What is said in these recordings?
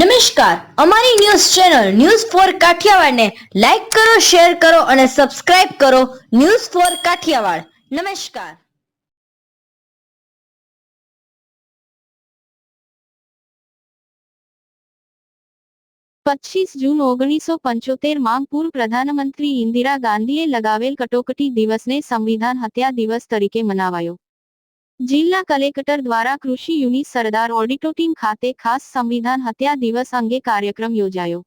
નમસ્કાર, અમારી news channel news four કાઠિયાવાડને લાઈક કરો, શેર કરો અને સબસ્ક્રાઇબ કરો ન્યૂઝ ફોર કાઠિયાવાડ. નમસ્કાર. પચીસ જૂન ઓગણીસો પંચોતેરમાં પૂર્વ પ્રધાનમંત્રી ઇન્દિરા ગાંધીએ લગાવેલ કટોકટી દિવસને સંવિધાન હત્યા દિવસ તરીકે મનાવાયો. જિલ્લા કલેક્ટર દ્વારા કૃષિ યુનિટ સરદાર ઓડિટોરિયમ ખાતે ખાસ સંવિધાન હત્યા દિવસ અંગે કાર્યક્રમ યોજાયો.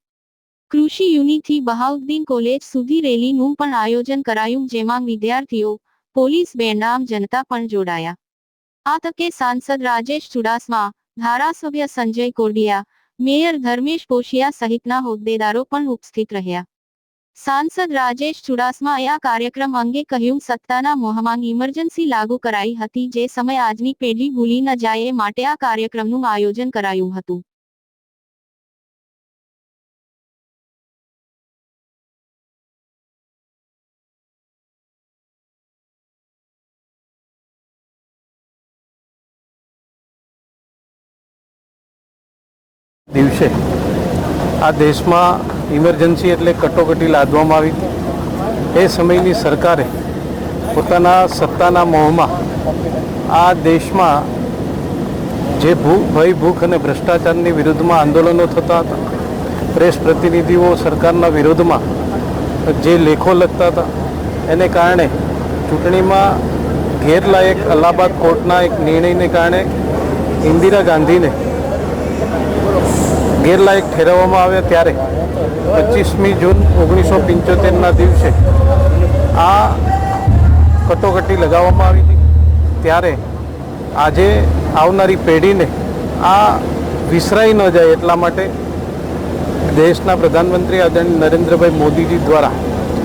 કૃષિ યુનિટથી બહાઉદ્દીન કોલેજ સુધી રેલીનું પણ આયોજન કરાયું જેમાં વિદ્યાર્થીઓ, પોલીસ બેન્ડ આમ જનતા પણ જોડાયા. આ તકે સાંસદ રાજેશ ચુડાસમા, ધારાસભ્ય સંજય કોડિયા, મેયર ધર્મેશ પોશિયા સહિતના હોદ્દેદારો પણ ઉપસ્થિત રહ્યા. સાંસદ રાજેશ ચુડાસમાએ આ કાર્યક્રમ અંગે કહ્યું, સત્તાના મોહમાં ઇમરજન્સી લાગુ કરાઈ હતી, જે સમય આજની પેઢી ભૂલી ન જાય માટે આ કાર્યક્રમનું આયોજન કરાયું હતું. દિવસે આ દેશમાં ઇમરજન્સી એટલે કટોકટી લાદવામાં આવી. એ સમયની સરકારે પોતાના સત્તાના મોહમાં આ દેશમાં જે ભૂખ ભય, ભૂખ અને ભ્રષ્ટાચારની વિરુદ્ધમાં આંદોલનો થતા હતા, પ્રેસ પ્રતિનિધિઓ સરકારના વિરોધમાં જે લેખો લખતા હતા, એને કારણે ચૂંટણીમાં ગેરલાયક અલ્હાબાદ કોર્ટના એક નિર્ણયને કારણે ઇન્દિરા ગાંધીને ગેરલાયક ઠેરવવામાં આવ્યા ત્યારે પચીસમી જૂન ઓગણીસો પંચોતેરના દિવસે આ કટોકટી લગાવવામાં આવી હતી. ત્યારે આજે આવનારી પેઢીને આ વિસરાઈ ન જાય એટલા માટે દેશના પ્રધાનમંત્રી આદરણીય નરેન્દ્રભાઈ મોદીજી દ્વારા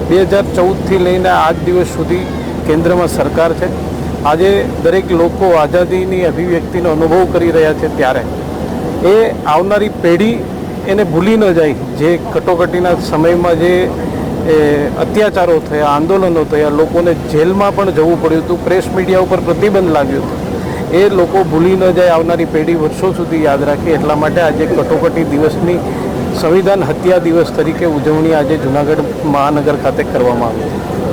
બે હજાર ચૌદથી લઈને આજ દિવસ સુધી કેન્દ્રમાં સરકાર છે. આજે દરેક લોકો આઝાદીની અભિવ્યક્તિનો અનુભવ કરી રહ્યા છે ત્યારે એ આવનારી પેઢી એને ભૂલી ન જાય. જે કટોકટીના સમયમાં જે અત્યાચારો થયા, આંદોલનો થયા, લોકોને જેલમાં પણ જવું પડ્યું હતું, પ્રેસ મીડિયા ઉપર પ્રતિબંધ લાગ્યો હતો. એ લોકો ભૂલી ન જાય આવનારી પેઢી વર્ષો સુધી યાદ રાખે. એટલા માટે આજે કટોકટી દિવસની સંવિધાન હત્યા દિવસ તરીકે ઉજવણી આજે જુનાગઢ મહાનગર ખાતે કરવામાં આવી છે.